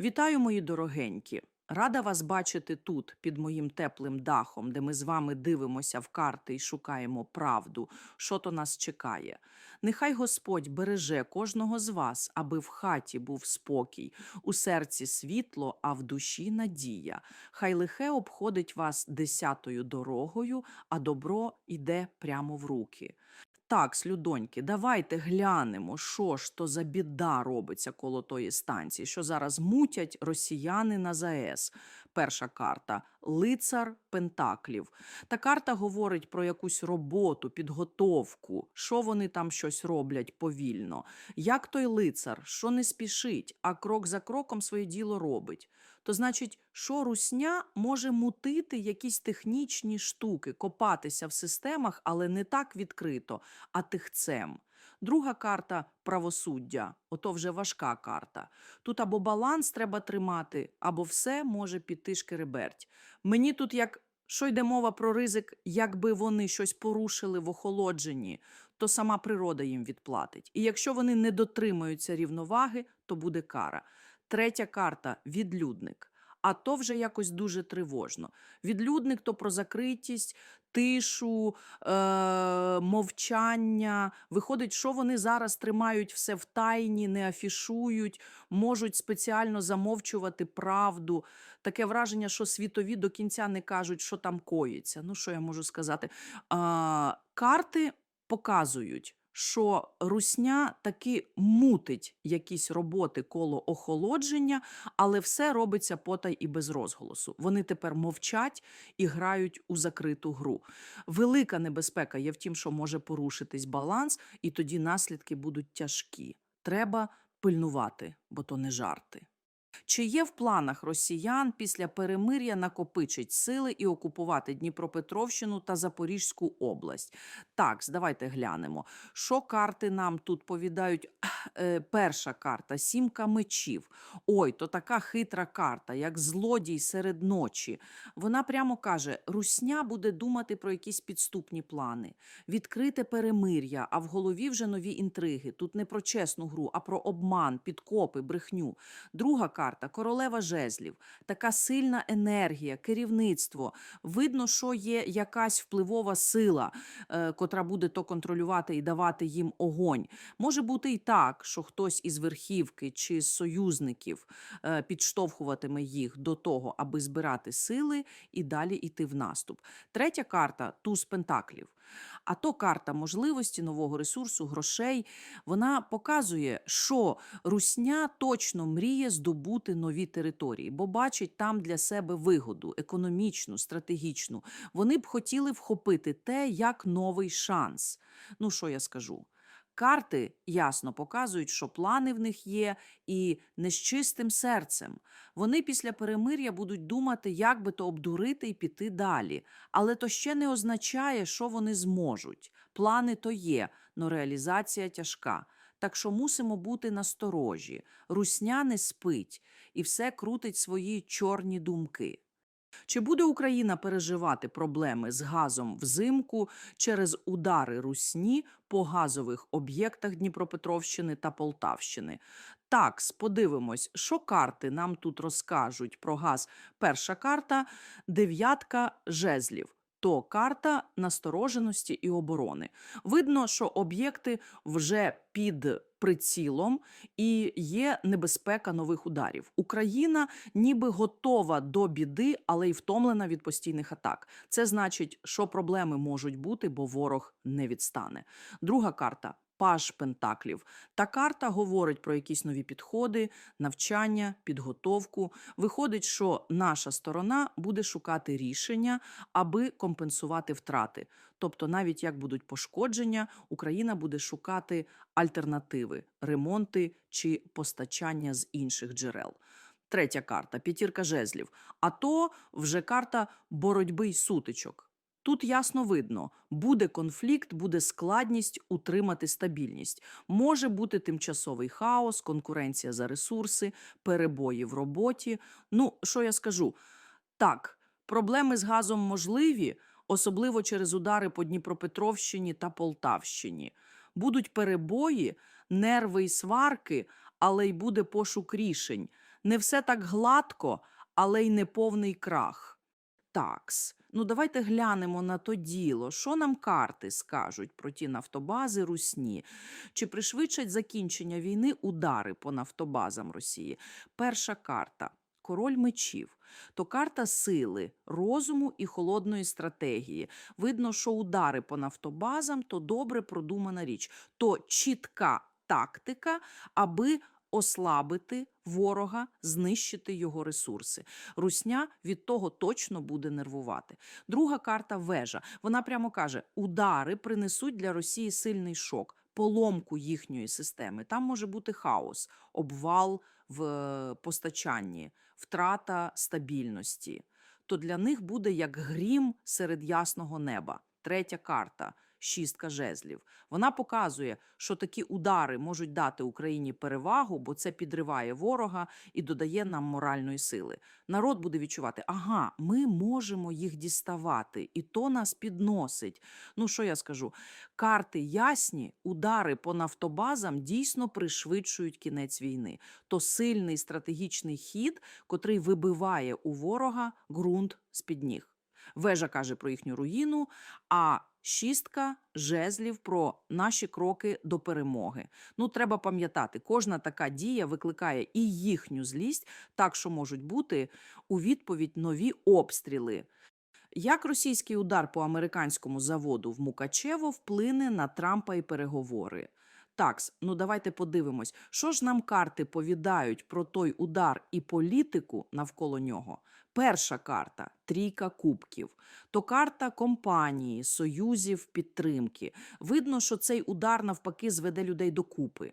Вітаю, мої дорогенькі! Рада вас бачити тут, під моїм теплим дахом, де ми з вами дивимося в карти і шукаємо правду, що то нас чекає. Нехай Господь береже кожного з вас, аби в хаті був спокій, у серці світло, а в душі надія. Хай лихе обходить вас десятою дорогою, а добро йде прямо в руки. Так, слюдоньки, давайте глянемо, що ж то за біда робиться коло тої станції, що зараз мутять росіяни на ЗАЕС. Перша карта лицар Пентаклів. Та карта говорить про якусь роботу, підготовку, що вони там щось роблять повільно. Як той лицар, що не спішить, а крок за кроком своє діло робить. То значить, що русня може мутити якісь технічні штуки, копатися в системах, але не так відкрито, а тихцем. Друга карта правосуддя, ото вже важка карта. Тут або баланс треба тримати, або все може піти шкереберть. Мені тут як. Що йде мова про ризик, якби вони щось порушили в охолодженні, то сама природа їм відплатить. І якщо вони не дотримуються рівноваги, то буде кара. Третя карта відлюдник. А то вже якось дуже тривожно. Відлюдник то про закритість, тишу, е- мовчання. Виходить, що вони зараз тримають все в тайні, не афішують, можуть спеціально замовчувати правду. Таке враження, що світові до кінця не кажуть, що там коїться. Ну, що я можу сказати? А, карти показують, що русня таки мутить якісь роботи коло охолодження, але все робиться потай і без розголосу. Вони тепер мовчать і грають у закриту гру. Велика небезпека є в тім, що може порушитись баланс, і тоді наслідки будуть тяжкі. Треба пильнувати, бо то не жарти. Чи є в планах росіян після перемир'я накопичить сили і окупувати Дніпропетровщину та Запорізьку область? Так, давайте глянемо. Що карти нам тут повідають? Е, перша карта сімка мечів. Ой, то така хитра карта, як злодій серед ночі. Вона прямо каже: Русня буде думати про якісь підступні плани, відкрите перемир'я, а в голові вже нові інтриги. Тут не про чесну гру, а про обман, підкопи, брехню. Друга карта королева жезлів, така сильна енергія, керівництво. Видно, що є якась впливова сила, е, котра буде то контролювати і давати їм огонь. Може бути і так, що хтось із верхівки чи з союзників е, підштовхуватиме їх до того, аби збирати сили і далі йти в наступ. Третя карта туз пентаклів. А то карта можливості нового ресурсу, грошей. Вона показує, що Русня точно мріє здобути нові території, бо бачить там для себе вигоду економічну, стратегічну. Вони б хотіли вхопити те як новий шанс. Ну, що я скажу? Карти ясно показують, що плани в них є, і не з чистим серцем. Вони після перемир'я будуть думати, як би то обдурити і піти далі. Але то ще не означає, що вони зможуть. Плани то є, но реалізація тяжка. Так що мусимо бути насторожі. Русня не спить і все крутить свої чорні думки. Чи буде Україна переживати проблеми з газом взимку через удари русні по газових об'єктах Дніпропетровщини та Полтавщини? Так, подивимось, що карти нам тут розкажуть про газ. Перша карта дев'ятка жезлів. То карта настороженості і оборони. Видно, що об'єкти вже під прицілом і є небезпека нових ударів. Україна ніби готова до біди, але й втомлена від постійних атак. Це значить, що проблеми можуть бути, бо ворог не відстане. Друга карта. Паж Пентаклів. Та карта говорить про якісь нові підходи, навчання, підготовку. Виходить, що наша сторона буде шукати рішення, аби компенсувати втрати. Тобто, навіть як будуть пошкодження, Україна буде шукати альтернативи, ремонти чи постачання з інших джерел. Третя карта п'ятірка жезлів. А то вже карта боротьби й сутичок. Тут ясно видно, буде конфлікт, буде складність утримати стабільність. Може бути тимчасовий хаос, конкуренція за ресурси, перебої в роботі. Ну, що я скажу? Так, проблеми з газом можливі, особливо через удари по Дніпропетровщині та Полтавщині. Будуть перебої, нерви й сварки, але й буде пошук рішень. Не все так гладко, але й не повний крах. Такс. Ну, давайте глянемо на то діло. Що нам карти скажуть про ті нафтобази русні? Чи пришвидшать закінчення війни удари по нафтобазам Росії? Перша карта король мечів. То карта сили, розуму і холодної стратегії. Видно, що удари по нафтобазам то добре продумана річ, то чітка тактика, аби ослабити ворога, знищити його ресурси. Русня від того точно буде нервувати. Друга карта вежа. Вона прямо каже: удари принесуть для Росії сильний шок, поломку їхньої системи. Там може бути хаос, обвал в е, постачанні, втрата стабільності. То для них буде як грім серед ясного неба. Третя карта. Шістка жезлів. Вона показує, що такі удари можуть дати Україні перевагу, бо це підриває ворога і додає нам моральної сили. Народ буде відчувати, ага, ми можемо їх діставати, і то нас підносить. Ну що я скажу? Карти ясні, удари по нафтобазам дійсно пришвидшують кінець війни. То сильний стратегічний хід, котрий вибиває у ворога ґрунт з-під ніг. Вежа каже про їхню руїну, а шістка жезлів про наші кроки до перемоги. Ну, треба пам'ятати, кожна така дія викликає і їхню злість, так що можуть бути у відповідь нові обстріли. Як російський удар по американському заводу в Мукачево вплине на Трампа і переговори? Такс, ну давайте подивимось, що ж нам карти повідають про той удар і політику навколо нього. Перша карта трійка кубків. То карта компанії, союзів, підтримки. Видно, що цей удар навпаки зведе людей докупи.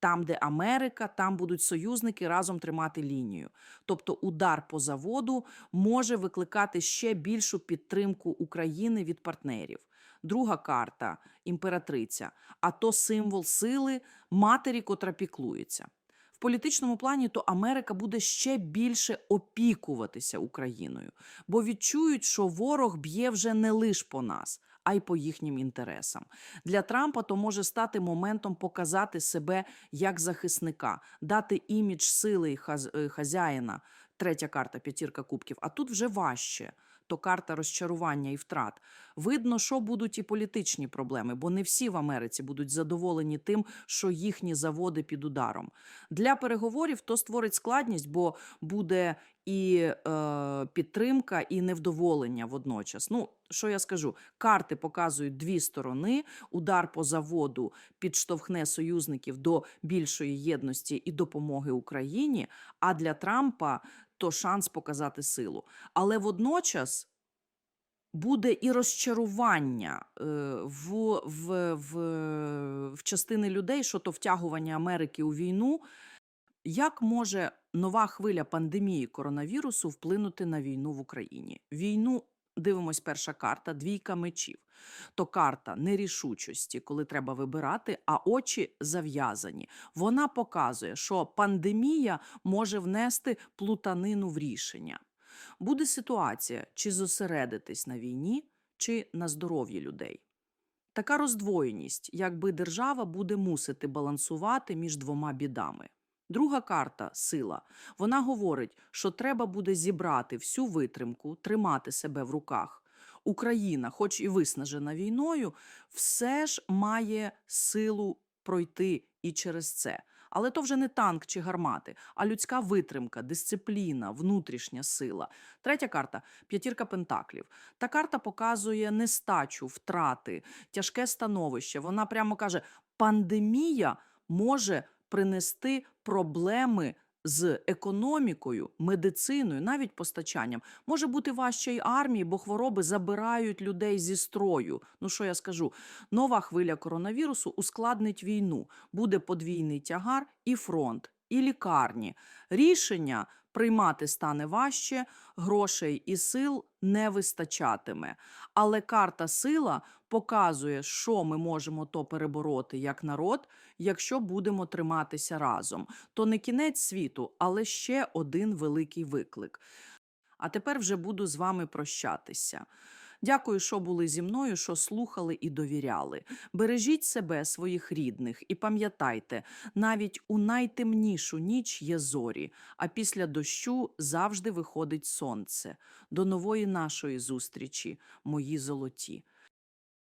Там, де Америка, там будуть союзники разом тримати лінію. Тобто удар по заводу може викликати ще більшу підтримку України від партнерів. Друга карта імператриця, а то символ сили матері, котра піклується. В політичному плані то Америка буде ще більше опікуватися Україною, бо відчують, що ворог б'є вже не лише по нас, а й по їхнім інтересам. Для Трампа то може стати моментом показати себе як захисника, дати імідж сили е, хазяїна. Третя карта п'ятірка кубків. А тут вже важче. То карта розчарування і втрат. Видно, що будуть і політичні проблеми, бо не всі в Америці будуть задоволені тим, що їхні заводи під ударом. Для переговорів то створить складність, бо буде і е, підтримка, і невдоволення водночас. Ну, що я скажу? Карти показують дві сторони. Удар по заводу підштовхне союзників до більшої єдності і допомоги Україні. А для Трампа то шанс показати силу. Але водночас буде і розчарування е, в, в, в, в частини людей, що то втягування Америки у війну. Як може нова хвиля пандемії коронавірусу вплинути на війну в Україні? Війну дивимось, перша карта двійка мечів. То карта нерішучості, коли треба вибирати, а очі зав'язані. Вона показує, що пандемія може внести плутанину в рішення. Буде ситуація, чи зосередитись на війні, чи на здоров'ї людей. Така роздвоєність, якби держава буде мусити балансувати між двома бідами. Друга карта сила. Вона говорить, що треба буде зібрати всю витримку, тримати себе в руках. Україна, хоч і виснажена війною, все ж має силу пройти і через це. Але то вже не танк чи гармати, а людська витримка, дисципліна, внутрішня сила. Третя карта п'ятірка пентаклів. Та карта показує нестачу, втрати, тяжке становище. Вона прямо каже: пандемія може принести проблеми з економікою, медициною, навіть постачанням. Може бути важче й армії, бо хвороби забирають людей зі строю. Ну що я скажу? Нова хвиля коронавірусу ускладнить війну. Буде подвійний тягар і фронт, і лікарні. Рішення приймати стане важче, грошей і сил не вистачатиме. Але карта сила показує, що ми можемо то перебороти як народ, якщо будемо триматися разом. То не кінець світу, але ще один великий виклик. А тепер вже буду з вами прощатися. Дякую, що були зі мною, що слухали і довіряли. Бережіть себе, своїх рідних, і пам'ятайте, навіть у найтемнішу ніч є зорі, а після дощу завжди виходить сонце. До нової нашої зустрічі, мої золоті.